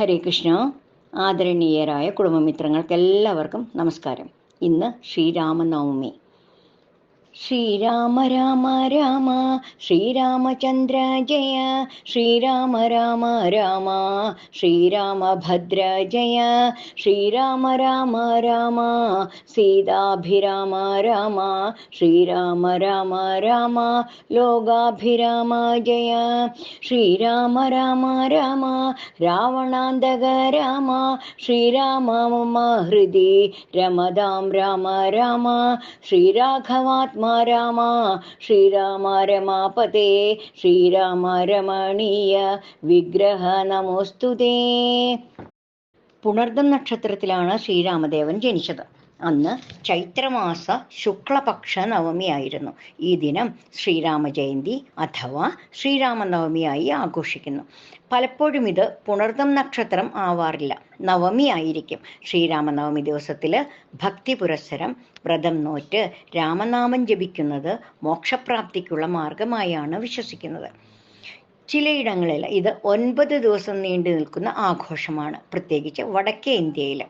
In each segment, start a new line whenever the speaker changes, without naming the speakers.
ഹരേ കൃഷ്ണ ആദരണീയരായ കുടുംബമിത്രങ്ങൾക്ക് എല്ലാവർക്കും നമസ്കാരം. ഇന്ന് ശ്രീരാമനവമി. श्रीराम राम राम श्रीरामचन्द्र जय श्रीराम राम राम श्रीरामभद्र जय श्रीराम राम राम सीताभिराम राम श्रीराम राम राम लोगाभिराम जय श्रीराम राम राम रावणान्दग राम श्रीराम मम हृदि रमदां राम राम श्रीराघवात्मा രാമ ശ്രീരാമ രമാപതേ ശ്രീരാമ രമണീയ വിഗ്രഹ നമോസ്തുതേ. പുണർദം നക്ഷത്രത്തിലാണ് ശ്രീരാമദേവൻ ജനിച്ചത്. അന്ന് ചൈത്രമാസ ശുക്ലപക്ഷ നവമിയായിരുന്നു ഈ ദിനം ശ്രീരാമ ജയന്തി അഥവാ ശ്രീരാമനവമിയായി ആഘോഷിക്കുന്നു. പലപ്പോഴും ഇത് പുണർദം നക്ഷത്രം ആവാറില്ല. നവമി ആയിരിക്കും ശ്രീരാമനവമി ദിവസത്തിൽ ഭക്തി പുരസ്സരം വ്രതം നോറ്റ് രാമനാമം ജപിക്കുന്നത് മോക്ഷപ്രാപ്തിക്കുള്ള മാർഗമായാണ് വിശ്വസിക്കുന്നത്. ചിലയിടങ്ങളിൽ ഇത് ഒൻപത് ദിവസം നീണ്ടു നിൽക്കുന്ന ആഘോഷമാണ്. പ്രത്യേകിച്ച് വടക്കേ ഇന്ത്യയിൽ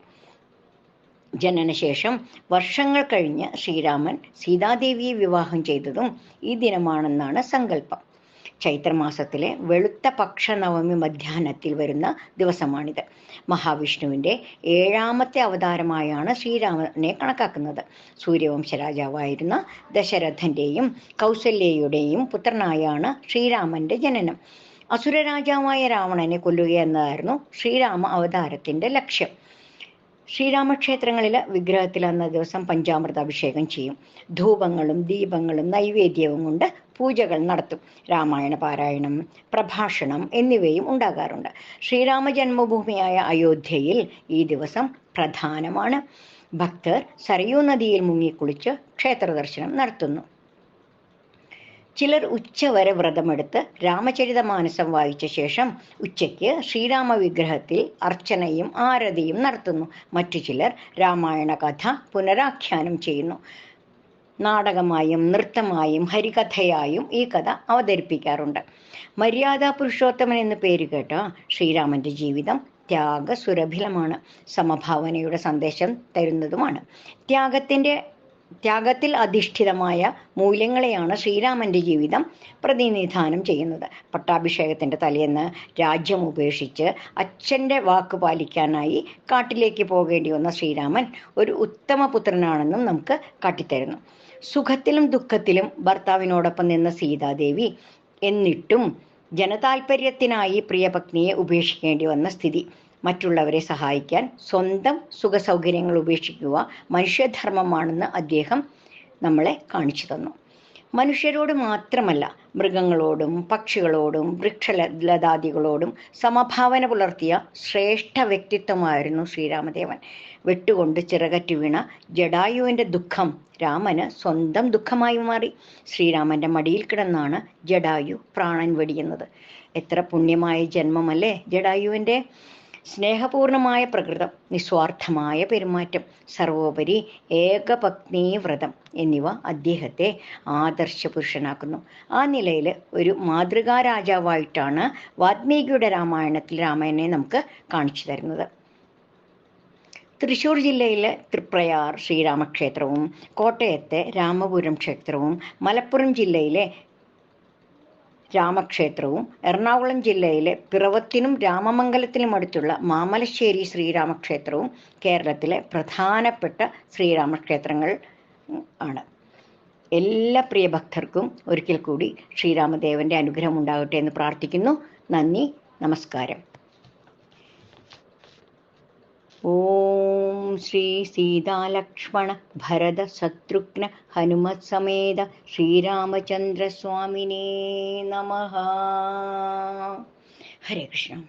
ജനനശേഷം വർഷങ്ങൾ കഴിഞ്ഞ് ശ്രീരാമൻ സീതാദേവിയെ വിവാഹം ചെയ്തതും ഈ ദിനമാണെന്നാണ് സങ്കല്പം. ചൈത്രമാസത്തിലെ വെളുത്ത പക്ഷ നവമി മധ്യാഹ്നത്തിൽ വരുന്ന ദിവസമാണിത്. മഹാവിഷ്ണുവിന്റെ ഏഴാമത്തെ അവതാരമായാണ് ശ്രീരാമനെ കണക്കാക്കുന്നത്. സൂര്യവംശ രാജാവായിരുന്ന ദശരഥന്റെയും കൗസല്യയുടെയും പുത്രനായാണ് ശ്രീരാമന്റെ ജനനം. അസുര രാജാവായ രാവണനെ കൊല്ലുക എന്നതായിരുന്നു ശ്രീരാമ അവതാരത്തിന്റെ ലക്ഷ്യം. ശ്രീരാമക്ഷേത്രങ്ങളിലെ വിഗ്രഹത്തിൽ അന്ന ദിവസം പഞ്ചാമൃത അഭിഷേകം ചെയ്യും. ധൂപങ്ങളും ദീപങ്ങളും നൈവേദ്യവും കൊണ്ട് പൂജകൾ നടത്തും. രാമായണ പാരായണം പ്രഭാഷണം എന്നിവയും ഉണ്ടാകാറുണ്ട്. ശ്രീരാമ ജന്മഭൂമിയായ അയോധ്യയിൽ ഈ ദിവസം പ്രധാനമാണ്. ഭക്തർ സരയൂ നദിയിൽ മുങ്ങിക്കുളിച്ച് ക്ഷേത്ര ദർശനം നടത്തുന്നു. ചിലർ ഉച്ചവരെ വ്രതമെടുത്ത് രാമചരിതമാനസം വായിച്ച ശേഷം ഉച്ചയ്ക്ക് ശ്രീരാമ വിഗ്രഹത്തിൽ അർച്ചനയും ആരതിയും നടത്തുന്നു. മറ്റു ചിലർ രാമായണ കഥ പുനരാഖ്യാനം ചെയ്യുന്നു. നാടകമായും നൃത്തമായും ഹരികഥയായും ഈ കഥ അവതരിപ്പിക്കാറുണ്ട്. മര്യാദ പുരുഷോത്തമൻ എന്ന് പേര് കേട്ട ശ്രീരാമന്റെ ജീവിതം ത്യാഗസുരഭിലമാണ് സമഭാവനയുടെ സന്ദേശം തരുന്നതുമാണ്. ത്യാഗത്തിന്റെ ത്യാഗത്തിൽ അധിഷ്ഠിതമായ മൂല്യങ്ങളെയാണ് ശ്രീരാമന്റെ ജീവിതം പ്രതിനിധാനം ചെയ്യുന്നത്. പട്ടാഭിഷേകത്തിന്റെ തലേന്ന് രാജ്യം ഉപേക്ഷിച്ച് അച്ഛന്റെ വാക്ക് പാലിക്കാനായി കാട്ടിലേക്ക് പോകേണ്ടി വന്ന ശ്രീരാമൻ ഒരു ഉത്തമ പുത്രനാണെന്നും നമുക്ക് കാട്ടിത്തരുന്നു. സുഖത്തിലും ദുഃഖത്തിലും ഭർത്താവിനോടൊപ്പം നിന്ന സീതാദേവി എന്നിട്ടും ജനതാൽപര്യത്തിനായി പ്രിയപത്നിയെ ഉപേക്ഷിക്കേണ്ടി വന്ന സ്ഥിതി. മറ്റുള്ളവരെ സഹായിക്കാൻ സ്വന്തം സുഖസൗകര്യങ്ങൾ ഉപേക്ഷിക്കുക മനുഷ്യധർമ്മമാണെന്ന് അദ്ദേഹം നമ്മളെ കാണിച്ചു തന്നു. മനുഷ്യരോട് മാത്രമല്ല മൃഗങ്ങളോടും പക്ഷികളോടും വൃക്ഷലതാദികളോടും സമഭാവന പുലർത്തിയ ശ്രേഷ്ഠ വ്യക്തിത്വമായിരുന്നു ശ്രീരാമദേവൻ. വെട്ടുകൊണ്ട് ചിറകറ്റു വീണ ജഡായുവിന്റെ ദുഃഖം രാമന് സ്വന്തം ദുഃഖമായി മാറി. ശ്രീരാമന്റെ മടിയിൽ കിടന്നാണ് ജഡായു പ്രാണൻ വെടിയുന്നത്. എത്ര പുണ്യമായ ജന്മമല്ലേ ജഡായുവിന്റെ സ്നേഹപൂർണമായ പ്രകൃതം നിസ്വാർത്ഥമായ പെരുമാറ്റം സർവോപരി ഏകപത്നീ വ്രതം എന്നിവ അദ്ദേഹത്തെ ആദർശ പുരുഷനാക്കുന്നു ആ നിലയിൽ ഒരു മാതൃകാ രാജാവായിട്ടാണ് വാത്മീകിയുടെ രാമായണത്തിൽ രാമായണനെ നമുക്ക് കാണിച്ചു തരുന്നത്. തൃശ്ശൂർ ജില്ലയിലെ തൃപ്രയാർ ശ്രീരാമക്ഷേത്രവും കോട്ടയത്തെ രാമപുരം ക്ഷേത്രവും മലപ്പുറം ജില്ലയിലെ രാമക്ഷേത്രവും എറണാകുളം ജില്ലയിലെ പിറവത്തിനും രാമമംഗലത്തിനും അടുത്തുള്ള മാമലശ്ശേരി ശ്രീരാമക്ഷേത്രവും കേരളത്തിലെ പ്രധാനപ്പെട്ട ശ്രീരാമക്ഷേത്രങ്ങൾ ആണ്. എല്ലാ പ്രിയ ഭക്തർക്കും ഒരിക്കൽ കൂടി ശ്രീരാമദേവന്റെ അനുഗ്രഹം ഉണ്ടാകട്ടെ എന്ന് പ്രാർത്ഥിക്കുന്നു. നന്ദി നമസ്കാരം. ॐ श्रीसीतालक्ष्मणभरतशत्रुघ्न हनुमत्समेत श्रीरामचन्द्रस्वामिने नमः। हरे कृष्ण।